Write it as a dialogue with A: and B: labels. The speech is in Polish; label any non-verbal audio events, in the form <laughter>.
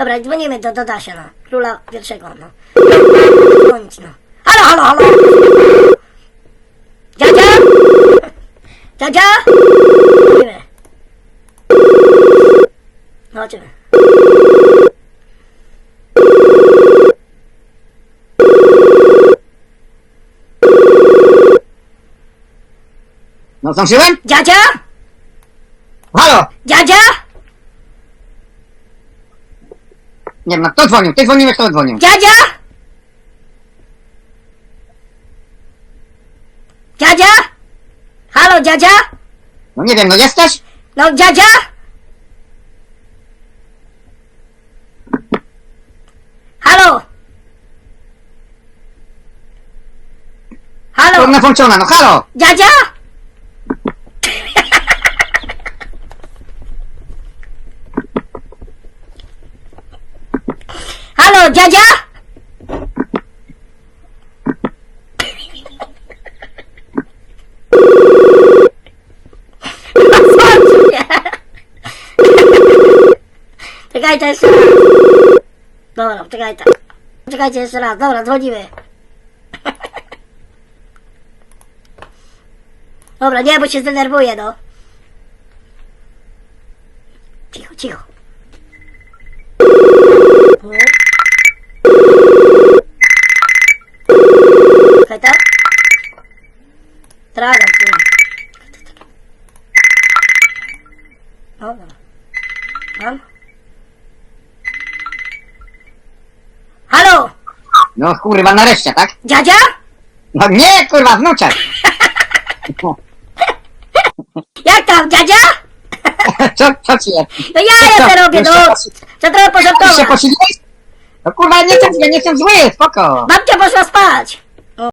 A: Dobra, dzwonimy do, do Dasia, no. Króla pierwszego, no. Dzwonić, no. Halo, halo, halo! Dziadzia? Dziadzia? Dzwonimy. No, chodźmy.
B: No?
A: Dziadzia?
B: Halo!
A: Dziadzia?
B: Nie wiem, kto dzwonił? Ty dzwoniłeś, kto dzwonił?
A: Dziadzia? Dziadzia? Halo, dziadzia?
B: No nie wiem, no jesteś?
A: No, dziadzia? Halo? Halo?
B: Kurna włączona, no halo!
A: Dziadzia? Halo, dziadzia? Czekajcie jeszcze raz. Dobra, czekajcie. Czekajcie jeszcze raz. Dobra, dzwonimy. Dobra, nie, bo się zdenerwuję, no. Cicho, cicho. Czekaj, tak? Traga, ty. O, dobra. Mam? Halo!
B: No kurwa, nareszcie, tak?
A: Dziadzia?
B: No nie, kurwa, wnuczek! <laughs>
A: Jak tam, dziadzia? <laughs>
B: Co, co ci jest?
A: No ja
B: Co,
A: ja te robię, no! Chcę trochę
B: Ty się
A: pożartować.
B: posiliłeś? No kurwa, nie ja nie chcę zły, spoko!
A: Babcia poszła spać!